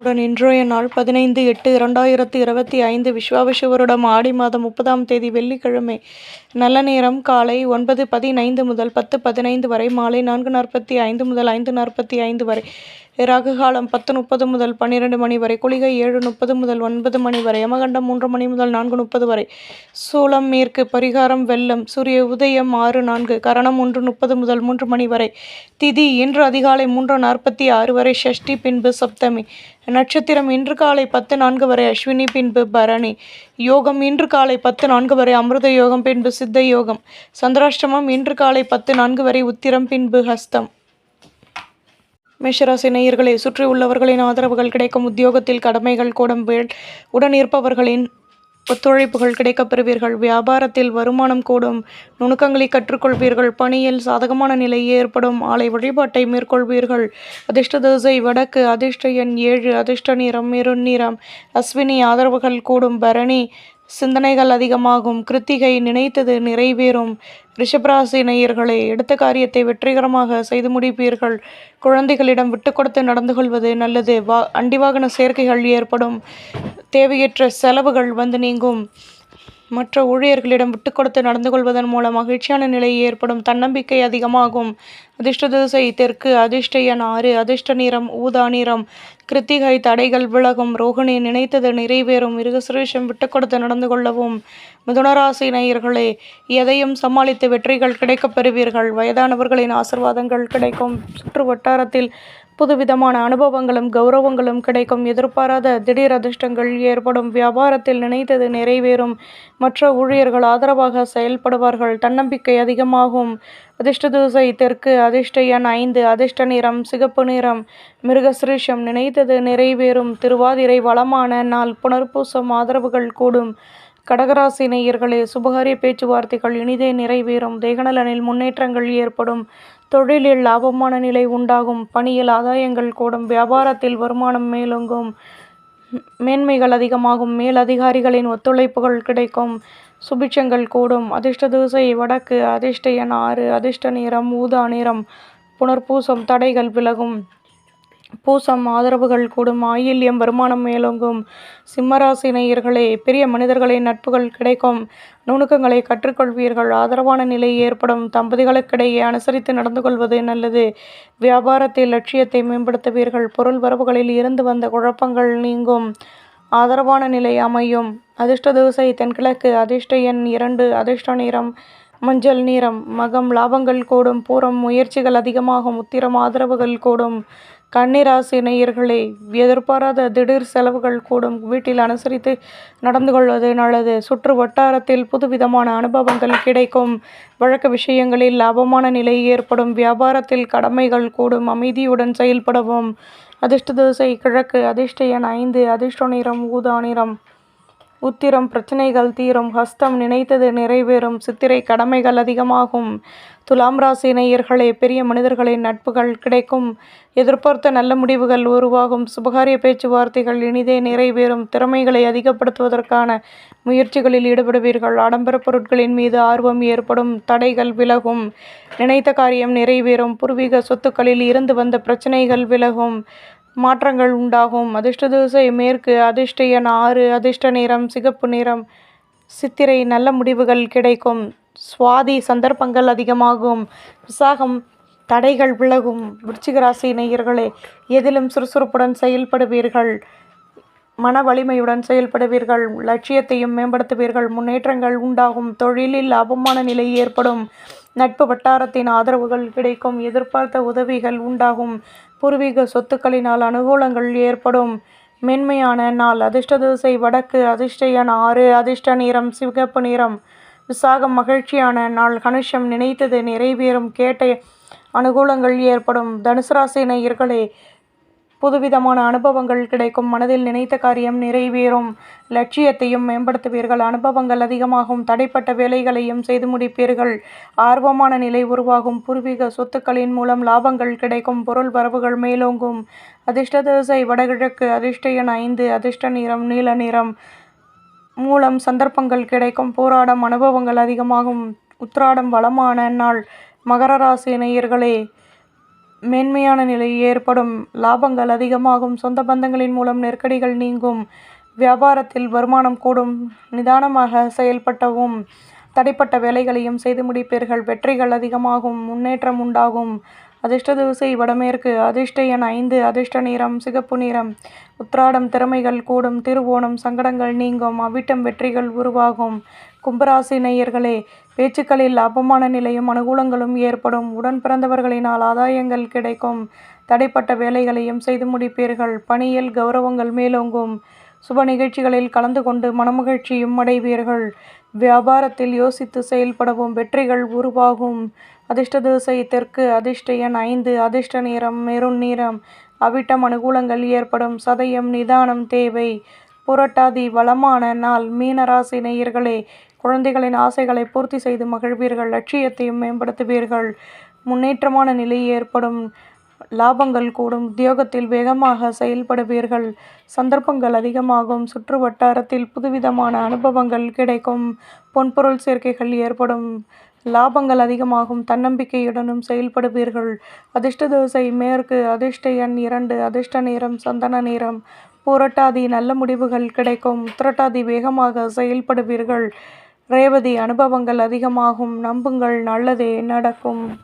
உடன் இன்றைய நாள் பதினைந்து எட்டு இரண்டாயிரத்தி இருபத்தி ஐந்து விஸ்வாவசு வருடம் ஆடி மாதம் முப்பதாம் தேதி வெள்ளிக்கிழமை. நல்ல நேரம் காலை ஒன்பது பதினைந்து முதல் பத்து பதினைந்து வரை மாலை நான்கு நாற்பத்தி ஐந்து முதல் ஐந்து நாற்பத்தி ஐந்து வரை. ராகு காலம் பத்து முப்பது முதல் பன்னிரெண்டு மணி வரை குளிகை ஏழு முப்பது முதல் ஒன்பது மணி வரை யமகண்டம் மூன்று மணி முதல் நான்கு முப்பது வரை. சூளம் மேற்கு பரிகாரம் வெள்ளம் சூரிய உதயம் ஆறு நான்கு கரணம் ஒன்று முப்பது முதல் மூன்று மணி வரை. திதி இன்று அதிகாலை மூன்று நாற்பத்தி ஆறு வரை ஷஷ்டி பின்பு சப்தமி. நட்சத்திரம் இன்று காலை பத்து நான்கு வரை அஸ்வினி பின்பு பரணி. யோகம் இன்று காலை பத்து நான்கு வரை அமிர்த யோகம் பின்பு சித்த யோகம். சந்திராஷ்டமம் இன்று காலை பத்து நான்கு வரை உத்திரம் பின்பு ஹஸ்தம். மேஷராசி நேயர்களை சுற்றி உள்ளவர்களின் ஆதரவுகள் கிடைக்கும். உத்தியோகத்தில் கடமைகள் கூடும் உடன் இருப்பவர்களின் ஒத்துழைப்புகள் கிடைக்கப் பெறுவீர்கள். வியாபாரத்தில் வருமானம் கூடும். நுணுக்கங்களை கற்றுக்கொள்வீர்கள். பணியில் சாதகமான நிலை ஏற்படும். ஆலை வழிபாட்டை மேற்கொள்வீர்கள். அதிர்ஷ்ட தோசை வடக்கு அதிர்ஷ்ட எண் ஏழு அதிர்ஷ்ட நிறம் நிறம். அஸ்வினி ஆதரவுகள் கூடும். பரணி சிந்தனைகள் அதிகமாகும். கிருத்திகை நினைத்தது நிறைவேறும். ரிஷபராசி நேயர்களே எடுத்த காரியத்தை வெற்றிகரமாக செய்து முடிப்பீர்கள். குழந்தைகளிடம் விட்டு கொடுத்து நடந்து கொள்வது நல்லது. வா அண்டிவாகன சேர்க்கைகள் ஏற்படும். தேவையற்ற செலவுகள் வந்து நீங்கும். மற்ற ஊழியர்களிடம் விட்டு கொடுத்து நடந்து கொள்வதன் மூலம் மகிழ்ச்சியான நிலை ஏற்படும் தன்னம்பிக்கை அதிகமாகும். அதிர்ஷ்ட திசை தெற்கு அதிர்ஷ்ட எண் ஆறு அதிர்ஷ்ட நிறம் ஊதா நிறம். கிருத்திகை தடைகள் விலகும். ரோகிணி நினைத்தது நிறைவேறும். மிருகசுரேஷம் விட்டு கொடுத்து நடந்து கொள்ளவும் மிதுனராசி நேயர்களே எதையும் சமாளித்து வெற்றிகள் கிடைக்கப் பெறுவீர்கள். வயதானவர்களின் ஆசிர்வாதங்கள் கிடைக்கும். சுற்று வட்டாரத்தில் புதுவிதமான அனுபவங்களும் கௌரவங்களும் கிடைக்கும். எதிர்பாராத திடீர் அதிர்ஷ்டங்கள் ஏற்படும். வியாபாரத்தில் நினைத்தது நிறைவேறும். மற்ற ஊழியர்கள் ஆதரவாக செயல்படுவார்கள். தன்னம்பிக்கை அதிகமாகும். அதிர்ஷ்ட தூசை தெற்கு அதிர்ஷ்ட எண் ஐந்து அதிர்ஷ்ட நிறம் சிகப்பு நிறம். மிருகசிரீஷம் நினைத்தது நிறைவேறும். திருவாதிரை வளமான நாள் புனர்பூசம் ஆதரவுகள் கூடும். கடகராசி நேயர்களே சுபகாரிய பேச்சுவார்த்தைகள் இனிதே நிறைவேறும். தேகநலனில் முன்னேற்றங்கள் ஏற்படும். தொழிலில் லாபமான நிலை உண்டாகும். பணியில் ஆதாயங்கள் கூடும். வியாபாரத்தில் வருமானம் மேலோங்கும். மேன்மைகள் அதிகமாகும். மேல் அதிகாரிகளின் ஒத்துழைப்புகள் கிடைக்கும். சுபிட்சங்கள் கூடும். அதிர்ஷ்ட தூசை வடக்கு அதிர்ஷ்ட எண் ஆறு அதிர்ஷ்ட நிறம் ஊதா நிறம் புனர்பூசம் தடைகள் விலகும். பூசம் ஆதரவுகள் கூடும் ஆயில்யம் வருமானம் மேலோங்கும். சிம்மராசி நேயர்களே பெரிய மனிதர்களின் நட்புகள் கிடைக்கும். நுணுக்கங்களை கற்றுக்கொள்வீர்கள். ஆதரவான நிலை ஏற்படும். தம்பதிகளுக்கிடையே அனுசரித்து நடந்து கொள்வது நல்லது. வியாபாரத்தில் லட்சியத்தை மேம்படுத்துவீர்கள். பொருள் வரவுகளில் இருந்து வந்த குழப்பங்கள் நீங்கும். ஆதரவான நிலை அமையும். அதிர்ஷ்ட தோசை தென்கிழக்கு அதிர்ஷ்ட எண் இரண்டு அதிர்ஷ்ட நிறம் மஞ்சள் நிறம். மகம் லாபங்கள் கூடும். பூரம் முயற்சிகள் அதிகமாகும். உத்திரம் ஆதரவுகள் கூடும். கன்னிராசி நேயர்களே எதிர்பாராத திடீர் செலவுகள் கூடும். வீட்டில் அனுசரித்து நடந்து கொள்வது நல்லது. சுற்று வட்டாரத்தில் புதுவிதமான அனுபவங்கள் கிடைக்கும். வழக்கு விஷயங்களில் லாபமான நிலை ஏற்படும். வியாபாரத்தில் கடமைகள் கூடும். அமைதியுடன் செயல்படவும். அதிர்ஷ்ட தோசை கிழக்கு. அதிர்ஷ்ட எண் ஐந்து. அதிர்ஷ்ட நிறம் ஊதா நிறம். உத்திரம் பிரச்சனைகள் தீரும் ஹஸ்தம் நினைத்தது நிறைவேறும் சித்திரை கடமைகள் அதிகமாகும். துலாம் ராசி நேயர்களே பெரிய மனிதர்களின் நட்புகள் கிடைக்கும். எதிர்பார்த்த நல்ல முடிவுகள் உருவாகும். சுபகாரிய பேச்சுவார்த்தைகள் இனிதே நிறைவேறும். திறமைகளை அதிகப்படுத்துவதற்கான முயற்சிகளில் ஈடுபடுவீர்கள். ஆடம்பர பொருட்களின் மீது ஆர்வம் ஏற்படும். தடைகள் விலகும். நினைத்த காரியம் நிறைவேறும். பூர்வீக சொத்துக்களில் இருந்து வந்த பிரச்சனைகள் விலகும். மாற்றங்கள் உண்டாகும். அதிர்ஷ்ட திசை மேற்கு அதிர்ஷ்ட எண் ஆறு அதிர்ஷ்ட நிறம் சிகப்பு நிறம் சித்திரை நல்ல முடிவுகள் கிடைக்கும். சுவாதி சந்தர்ப்பங்கள் அதிகமாகும். விசாகம் தடைகள் விலகும். விருச்சிகராசி நேயர்களே எதிலும் சுறுசுறுப்புடன் செயல்படுவீர்கள்? மன வலிமையுடன் செயல்படுவீர்கள்? லட்சியத்தையும் மேம்படுத்துவீர்கள்? முன்னேற்றங்கள் உண்டாகும். தொழிலில் அவமான நிலை ஏற்படும். நட்பு வட்டாரத்தின் ஆதரவுகள் கிடைக்கும். எதிர்பார்த்த உதவிகள் உண்டாகும். பூர்வீக சொத்துக்களினால் அனுகூலங்கள் ஏற்படும். மென்மையான நாள் அதிர்ஷ்ட திசை வடக்கு அதிர்ஷ்ட எண் ஆறு அதிர்ஷ்ட நிறம் சிவப்பு நிறம். விசாகம் மகிழ்ச்சியான நாள் கனுஷம் நினைத்தது நிறைவேறும் கேட்ட அனுகூலங்கள் ஏற்படும். தனுசு ராசி நேயர்களே புதுவிதமான அனுபவங்கள் கிடைக்கும். மனதில் நினைத்த காரியம் நிறைவேறும். லட்சியத்தையும் மேம்படுத்துவீர்கள். அனுபவங்கள் அதிகமாகும். தடைப்பட்ட வேலைகளையும் செய்து முடிப்பீர்கள். ஆர்வமான நிலை உருவாகும். பூர்வீக சொத்துக்களின் மூலம் லாபங்கள் கிடைக்கும். பொருள் வரவுகள் மேலோங்கும். அதிர்ஷ்ட தோசை வடகிழக்கு. அதிர்ஷ்ட எண் ஐந்து. அதிர்ஷ்ட நிறம் நீல நிறம் மூலம் சந்தர்ப்பங்கள் கிடைக்கும். போராடம் அனுபவங்கள் அதிகமாகும். உத்ராடம் வளமான நாள். மகர ராசி நேயர்களே மேன்மையான நிலை ஏற்படும் லாபங்கள் அதிகமாகும். சொந்த பந்தங்களின் மூலம் நெருக்கடிகள் நீங்கும். வியாபாரத்தில் வருமானம் கூடும். நிதானமாக செயல்பட்டவும் தடைப்பட்ட வேலைகளையும் செய்து முடிப்பீர்கள். வெற்றிகள் அதிகமாகும். முன்னேற்றம் உண்டாகும். அதிர்ஷ்ட திசை வடமேற்கு. அதிர்ஷ்ட என ஐந்து. அதிர்ஷ்ட நிறம் சிகப்பு நிறம். உத்ராடம் திறமைகள் கூடும். திருவோணம் சங்கடங்கள் நீங்கும். அவிட்டம் வெற்றிகள் உருவாகும். கும்பராசி நேயர்களே பேச்சுக்களில் லாபமான நிலையும் அனுகூலங்களும் ஏற்படும். உடன் பிறந்தவர்களினால் ஆதாயங்கள் கிடைக்கும். தடைப்பட்ட வேலைகளையும் செய்து முடிப்பீர்கள். பணியில் கௌரவங்கள் மேலோங்கும். சுப நிகழ்ச்சிகளில் கலந்து கொண்டு மனமகிழ்ச்சியும் அடைவீர்கள். வியாபாரத்தில் யோசித்து செயல்படவும் வெற்றிகள் உருவாகும். அதிர்ஷ்ட திசை தெற்கு அதிர்ஷ்ட எண் ஐந்து அதிர்ஷ்ட நிறம் மெருண் நிறம். அவிட்டம் அனுகூலங்கள் ஏற்படும். சதயம் நிதானம் தேவை. புரட்டாதி வளமான நாள் மீனராசி நேயர்களே குழந்தைகளின் ஆசைகளை பூர்த்தி செய்து மகிழ்வீர்கள் லட்சியத்தையும் மேம்படுத்துவீர்கள். முன்னேற்றமான நிலை ஏற்படும் லாபங்கள் கூடும் உத்தியோகத்தில் வேகமாக செயல்படுவீர்கள். சந்தர்ப்பங்கள் அதிகமாகும் சுற்று வட்டாரத்தில் புதுவிதமான அனுபவங்கள் கிடைக்கும் பொன்பொருள் சேர்க்கைகள் ஏற்படும். லாபங்கள் அதிகமாகும் தன்னம்பிக்கையுடனும் செயல்படுவீர்கள். அதிர்ஷ்ட தோசை மேற்கு அதிர்ஷ்ட எண் இரண்டு அதிர்ஷ்ட நேரம் சந்தன நேரம். பூரட்டாதி நல்ல முடிவுகள் கிடைக்கும். உத்திரட்டாதி வேகமாக செயல்படுவீர்கள். ரேவதி அனுபவங்கள் அதிகமாகும். நம்புங்கள் நல்லதே நடக்கும்.